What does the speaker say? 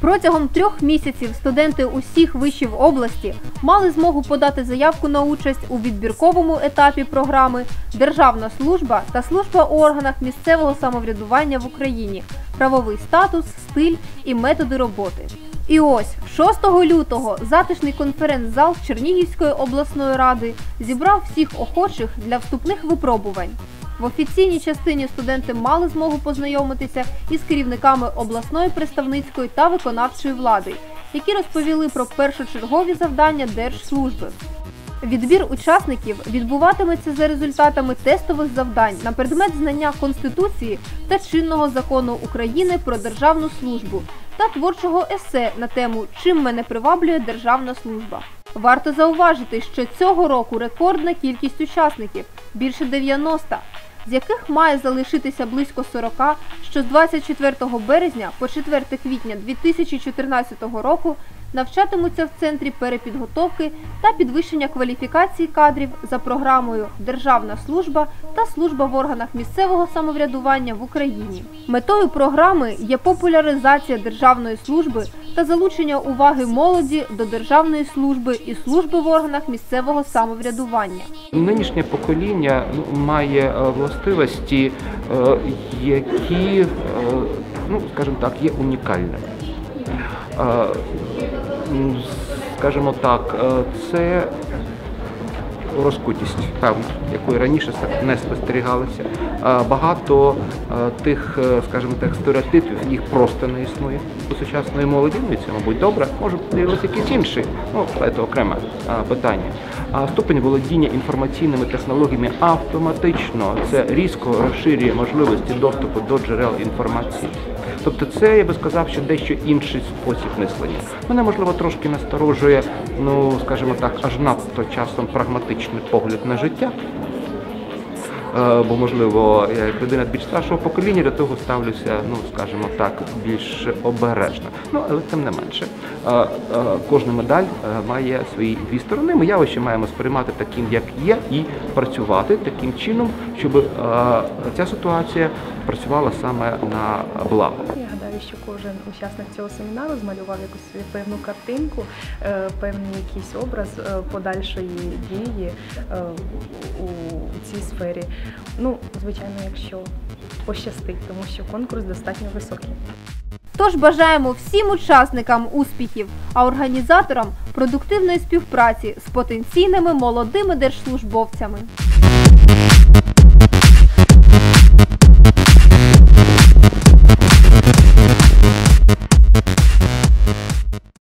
Протягом трьох місяців студенти усіх вишів області мали змогу подати заявку на участь у відбірковому етапі програми Державна служба та служба у органах місцевого самоврядування в Україні, правовий статус, стиль і методи роботи. І ось 6 лютого затишний конференц-зал Чернігівської обласної ради зібрав всіх охочих для вступних випробувань. В офіційній частині студенти мали змогу познайомитися із керівниками обласної представницької та виконавчої влади, які розповіли про першочергові завдання держслужби. Відбір учасників відбуватиметься за результатами тестових завдань на предмет знання Конституції та чинного закону України про державну службу та творчого есе на тему Чим мене приваблює державна служба. Варто зауважити, що цього року рекордна кількість учасників більше 90, з яких має залишитися близько 40, що з 24 березня по 4 квітня 2014 року навчатимуться в центрі перепідготовки та підвищення кваліфікації кадрів за програмою Державна служба та служба в органах місцевого самоврядування в Україні. Метою програми є популяризація державної служби та залучення уваги молоді до державної служби і служби в органах місцевого самоврядування. Нинішнє покоління ну, має е, властивості, е, які, е, ну скажімо так, є унікальними. Скажімо так, це розкутість, певна, якої раніше не спостерігалося. Е, Багато е, тих, е, скажімо так, стереотипів їх просто не існує у сучасної молоді. Ну і це, мабуть, добре. Може з'явилися якісь інші. Ну, це окреме е, питання. А ступень володіння інформаційними технологіями автоматично це різко розширює можливості доступу до джерел інформації. Тобто, це я би сказав, що дещо інший спосіб мислення. Мене можливо трошки насторожує, ну скажімо так, аж надто часом прагматичний погляд на життя. Е, Бо, можливо, я як людина більш старшого покоління до того ставлюся, ну скажімо так, більш обережно. Ну але тим не менше, е, е, кожна медаль має свої дві сторони. Ми явище маємо сприймати таким, як є, і працювати таким чином, щоб ця ситуація працювала саме на благо. Що кожен учасник цього семінару змалював якусь певну картинку, е, певний якийсь образ е, подальшої дії е, у цій сфері. Ну, звичайно, якщо пощастить, тому що конкурс достатньо високий. Тож бажаємо всім учасникам успіхів, а організаторам продуктивної співпраці з потенційними молодими держслужбовцями.